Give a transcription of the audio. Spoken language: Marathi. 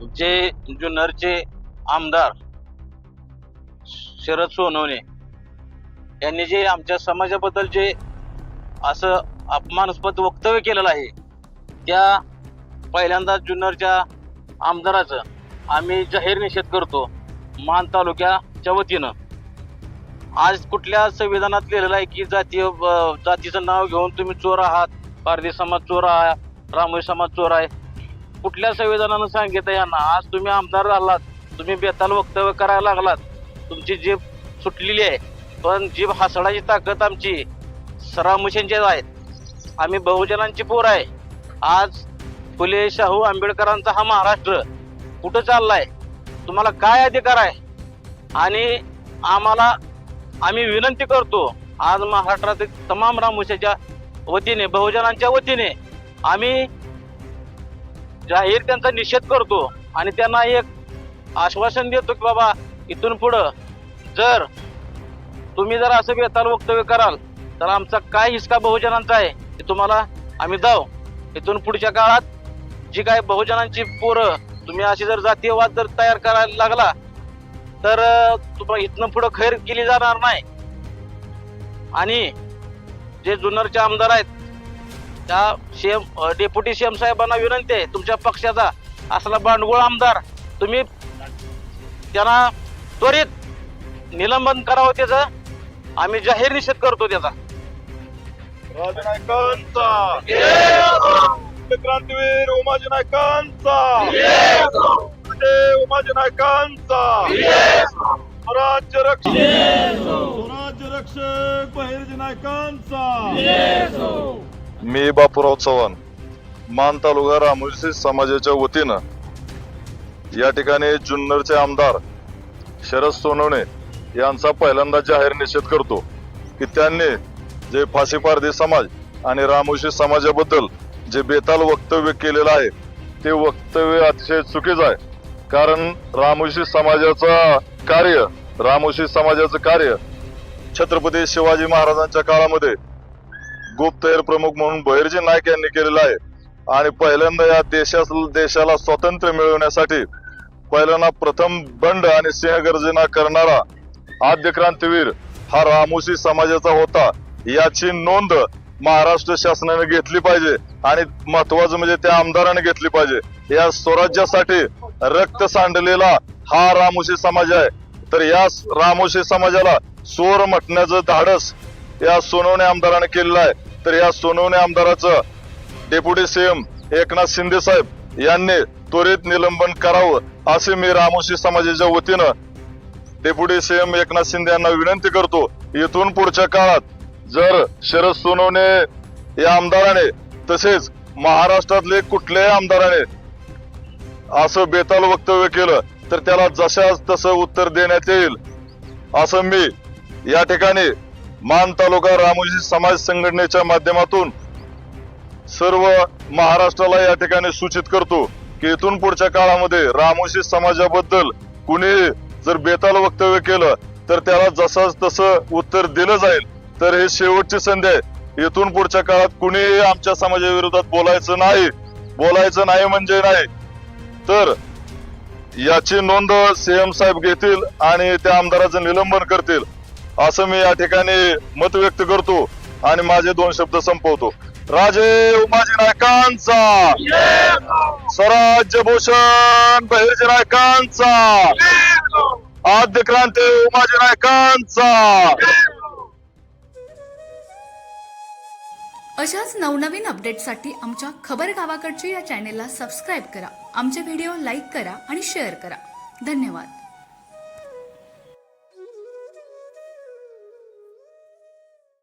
जे जुन्नरचे आमदार शरद सोनवणे यांनी जे आमच्या समाजाबद्दल जे असं अपमानास्पद वक्तव्य केलेलं आहे त्या पहिल्यांदा जुन्नरच्या आमदाराचं आम्ही जाहीर निषेध करतो मान तालुक्याच्या वतीनं. आज कुठल्या संविधानात लिहिलेलं आहे की जातीय जातीचं नाव घेऊन तुम्ही चोर आहात पारधी समाज चोर आहे रामोई समाज चोर आहे कुठल्या संविधानानं सांगितलं यांना? आज तुम्ही आमदार झालात. तुम्ही बेताल वक्तव्य करायला लागलात. तुमची जीभ सुटलेली आहे. पण जीभ हसण्याची ताकद आमची सरामुशांची आहेत. आम्ही बहुजनांची पोर आहे. आज फुले शाहू आंबेडकरांचा हा महाराष्ट्र कुठं चाललाय? तुम्हाला काय अधिकार आहे? आणि आम्हाला आम्ही विनंती करतो आज महाराष्ट्रातील तमाम रामोशाच्या वतीने बहुजनांच्या वतीने आम्ही जाहीर त्यांचा निषेध करतो आणि त्यांना एक आश्वासन देतो की बाबा इथून पुढं जर तुम्ही जर असं बेताल वक्तव्य कराल तर आमचा काय हिसका बहुजनांचा आहे ते तुम्हाला आम्ही जाऊ इथून पुढच्या काळात जी काय बहुजनांची पोरं तुम्ही अशी जर जातीयवाद जर तयार करायला लागला तर तुम्हाला इथनं पुढं खैर केली जाणार नाही. आणि जे जुन्नरचे आमदार आहेत त्या सीएम डेप्युटी सीएम साहेबांना विनंती आहे तुमच्या पक्षाचा असला बांडगुळ आमदार तुम्ही त्यांना त्वरित निलंबन करावं त्याचं. आम्ही जाहीर निषेध करतो त्याचा. राजनायकांचा. क्रांतीवीर उमाजी नायकांचा उमाजी नायकांचा स्वराज्य रक्षक. स्वराज्य रक्षक बहिर्जी नायकांचा. मी बापूराव चव्हाण मान तालुका रामोशी समाजाच्या वतीनं या ठिकाणी जुन्नरचे आमदार शरद सोनवणे यांचा पहिल्यांदा जाहीर निषेध करतो की त्यांनी जे फाशी पारधी समाज आणि रामोशी समाजाबद्दल जे बेताल वक्तव्य केलेलं आहे ते वक्तव्य अतिशय चुकीचं आहे. कारण रामोशी समाजाचं कार्य रामोशी समाजाचं कार्य छत्रपती शिवाजी महाराजांच्या काळामध्ये गुप्तहेर प्रमुख म्हणून बहिर्जी नाईक यांनी केलेला आहे. आणि पहिल्यांदा या देशा देशाला स्वातंत्र्य मिळवण्यासाठी पहिल्यांदा प्रथम बंड आणि सिंहगर्जना करणारा आद्य क्रांतीवीर हा रामोशी समाजाचा होता. याची नोंद महाराष्ट्र शासनाने घेतली पाहिजे आणि महत्वाचं म्हणजे त्या आमदाराने घेतली पाहिजे. या स्वराज्यासाठी रक्त सांडलेला हा रामोशी समाज आहे. तर या रामोशी समाजाला सोर म्हटण्याचं धाडस या सोनवणे आमदाराने केलेलं आहे. तर या सोनवणे आमदाराचं डेप्युटी सीएम एकनाथ शिंदे साहेब यांनी त्वरित निलंबन करावं असे मी रामोशी समाजाच्या वतीनं डेप्युटी सीएम एकनाथ शिंदे यांना विनंती करतो. इथून पुढच्या काळात जर शरद सोनवणे या आमदाराने तसेच महाराष्ट्रातले कुठल्याही आमदाराने असं बेताल वक्तव्य केलं तर त्याला जशाच तसं उत्तर देण्यात येईल असं मी या ठिकाणी मान तालुका रामोजी समाज संघटनेच्या माध्यमातून सर्व महाराष्ट्राला या ठिकाणी सूचित करतो की इथून पुढच्या काळामध्ये रामोशी समाजाबद्दल कुणी जर बेताल वक्तव्य केलं तर त्याला जसंच तसं उत्तर दिलं जाईल. तर हे शेवटची संधी आहे. इथून पुढच्या काळात कुणीही आमच्या समाजाविरोधात बोलायचं नाही. बोलायचं नाही म्हणजे नाही. तर याची नोंद सीएम साहेब घेतील आणि त्या आमदाराचं निलंबन करतील. असं मी या ठिकाणी मत व्यक्त करतो आणि माझे दोन शब्द संपवतो. राजे उमाजी नायकांचा! स्वराज्य भूषण बहिर्जी नायकांचा! आद्य क्रांती उमाजी नायकांचा! अशाच नवनवीन अपडेटसाठी आमच्या खबर गावाकडच्या या चॅनेलला सबस्क्राईब करा. आमचे व्हिडिओ लाईक करा आणि शेअर करा. धन्यवाद.